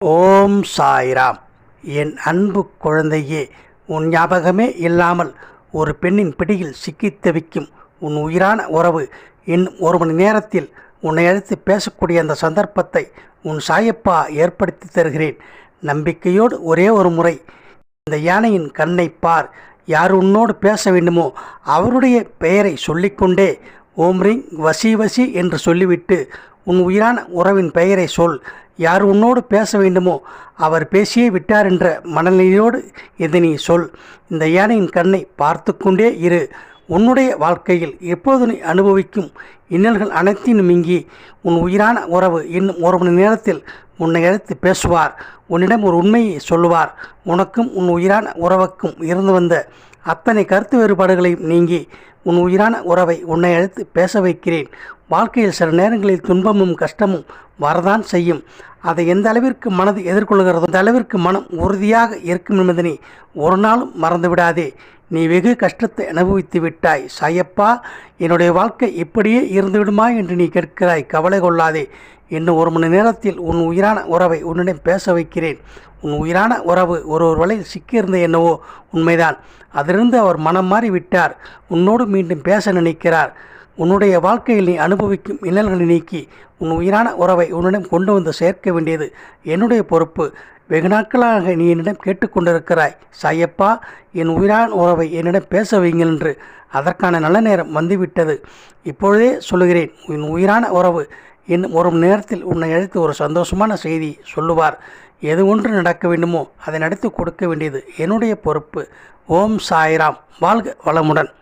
ஓம் சாய்ராம். என் அன்பு குழந்தையே உன் ஞாபகமே இல்லாமல் ஒரு பெண்ணின் பிடியில் சிக்கித் தவிக்கும் உன் உயிரான உறவு இன்னும் ஒரு மணி நேரத்தில் உன்னை அழைத்து பேசக்கூடிய அந்த சந்தர்ப்பத்தை உன் சாயப்பா ஏற்படுத்தி தருகிறேன். நம்பிக்கையோடு ஒரே ஒரு முறை இந்த யானையின் கண்ணை பார். யார் உன்னோடு பேச வேண்டுமோ அவருடைய பெயரை சொல்லிக்கொண்டே ஓம் ரிங் வசி வசி என்று சொல்லிவிட்டு உன் உயிரான உறவின் பெயரை சொல். யார் உன்னோடு பேச வேண்டுமோ அவர் பேசியே விட்டார் என்ற மனநிலையோடு இதை நீ சொல். இந்த யானையின் கண்ணை பார்த்து கொண்டே இரு. உன்னுடைய வாழ்க்கையில் எப்போது நீ அனுபவிக்கும் இன்னல்கள் அனைத்தையும் மிங்கி உன் உயிரான உறவு இன்னும் ஒரு மணி நேரத்தில் உன்னை அழைத்து பேசுவார். உன்னிடம் ஒரு உண்மையை சொல்லுவார். உனக்கும் உன் உயிரான உறவுக்கும் இருந்து வந்த அத்தனை கருத்து வேறுபாடுகளையும் நீங்கி உன் உயிரான உறவை உன்னை அழைத்து பேச வைக்கிறேன். வாழ்க்கையில் சில நேரங்களில் துன்பமும் கஷ்டமும் வரதான் செய்யும். அதை எந்த அளவிற்கு மனது எதிர்கொள்கிறதோ அந்த அளவிற்கு மனம் உறுதியாக இருக்கும் என்பதனை ஒரு நாளும் மறந்துவிடாதே. நீ வெகு கஷ்டத்தை அனுபவித்து விட்டாய். சாயப்பா என்னுடைய வாழ்க்கை இப்படியே இருந்துவிடுமா என்று நீ கேட்கிறாய். கவலை கொள்ளாதே. இன்னும் ஒரு மணி நேரத்தில் உன் உயிரான உறவை உன்னிடம் பேச வைக்கிறேன். உன் உயிரான உறவு ஒரு ஒரு வலையில் சிக்கியிருந்த என்னவோ உண்மைதான். அதிலிருந்து அவர் மனம் மாறி விட்டார் உன்னோடு மீண்டும் பேச நினைக்கிறார். உன்னுடைய வாழ்க்கையில் நீ அனுபவிக்கும் இன்னல்களை நீக்கி உன் உயிரான உறவை உன்னிடம் கொண்டு வந்து சேர்க்க வேண்டியது என்னுடைய பொறுப்பு. வெகு நாட்களாக நீ என்னிடம் கேட்டுக்கொண்டிருக்கிறாய். சாயப்பா என் உயிரான உறவை என்னிடம் பேச வைங்கள் என்று. அதற்கான நல்ல நேரம் வந்துவிட்டது. இப்பொழுதே சொல்லுகிறேன் உன் உயிரான உறவு இன்னும் ஒரு மணி நேரத்தில் உன்னை அழைத்து ஒரு சந்தோஷமான செய்தி சொல்லுவார். எது ஒன்று நடக்க வேண்டுமோ அதை நடத்தி கொடுக்க வேண்டியது என்னுடைய பொறுப்பு. ஓம் சாய்ராம். வாழ்க வளமுடன்.